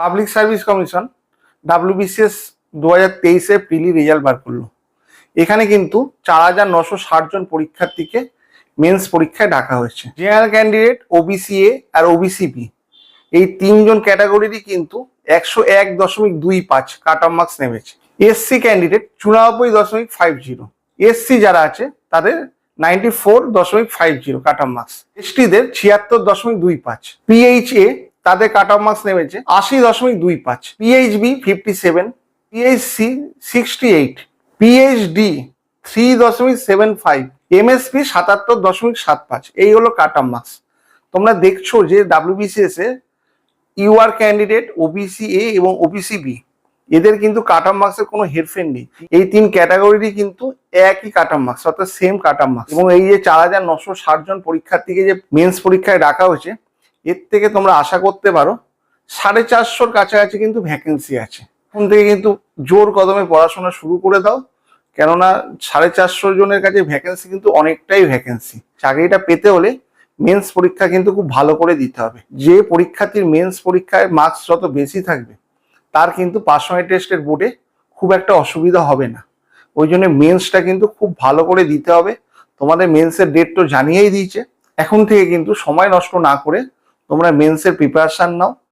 Public service commission WBCS দু হাজার তেইশে প্রিলি রেজাল্ট বার করল। এখানে কিন্তু চার হাজার নশো ষাট জন পরীক্ষার্থীকে মেন্স পরীক্ষায় ডাকা হয়েছে। জেনারেল ক্যান্ডিডেট ওবিসি এ আর ওবিসি বি এই তিনজন ক্যাটাগরিরই কিন্তু একশো এক দশমিক দুই পাঁচ কাট অফ মার্কস নেমেছে। এসসি ক্যান্ডিডেট চুরানব্বই দশমিক ফাইভ জিরো এসসি যারা আছে, তাদের নাইনটি ফোর দশমিক five zero cut off marks এসটিদের ছিয়াত্তর দশমিক দুই পাঁচ। পিএইচএ তাদের কাট অফ মার্কস নেমেছে আশি দশমিক দুই পাঁচ। PHB fifty seven PHC sixty eight PHD three দশমিক সেভেন ফাইভ এমএসপি সাতাত্তর দশমিক সাত পাঁচ। এই হলো কাট অফ মার্কস তোমরা দেখছ যে ডাব্লিউবিসিএস এ ইউআর ক্যান্ডিডেট ওবিসি এ এবং ওবিসি বি এদের কিন্তু কাট অফ মার্কসের কোনো হেরফের নেই। এই তিন ক্যাটাগরিরই কিন্তু একই কাট অফ মার্কস অর্থাৎ সেম কাট অফ মার্কস এবং এই যে চার হাজার নশো ষাট জন পরীক্ষার্থীকে যে মেন্স পরীক্ষায় রাখা হয়েছে এর থেকে তোমরা আশা করতে পারো সাড়ে চারশোর কাছাকাছি কিন্তু ভ্যাকেন্সি আছে। এখন থেকে কিন্তু জোর কদমে পড়াশোনা শুরু করে দাও, কেননা সাড়ে চারশো জনের কাছে ভ্যাকেন্সি কিন্তু অনেকটাই ভ্যাকেন্সি চাকরিটা পেতে হলে মেন্স পরীক্ষা কিন্তু খুব ভালো করে দিতে হবে। যে পরীক্ষার্থীর মেন্স পরীক্ষায় মার্কস যত বেশি থাকবে, তার কিন্তু পার্সোনাল টেস্টের বোর্ডে খুব একটা অসুবিধা হবে না। ওই জন্য মেন্সটা কিন্তু খুব ভালো করে দিতে হবে। তোমাদের মেন্সের ডেট তো জানিয়েই দিয়েছে। এখন থেকে কিন্তু সময় নষ্ট না করে তোমরা মেন্সের প্রিপারেশন নাও।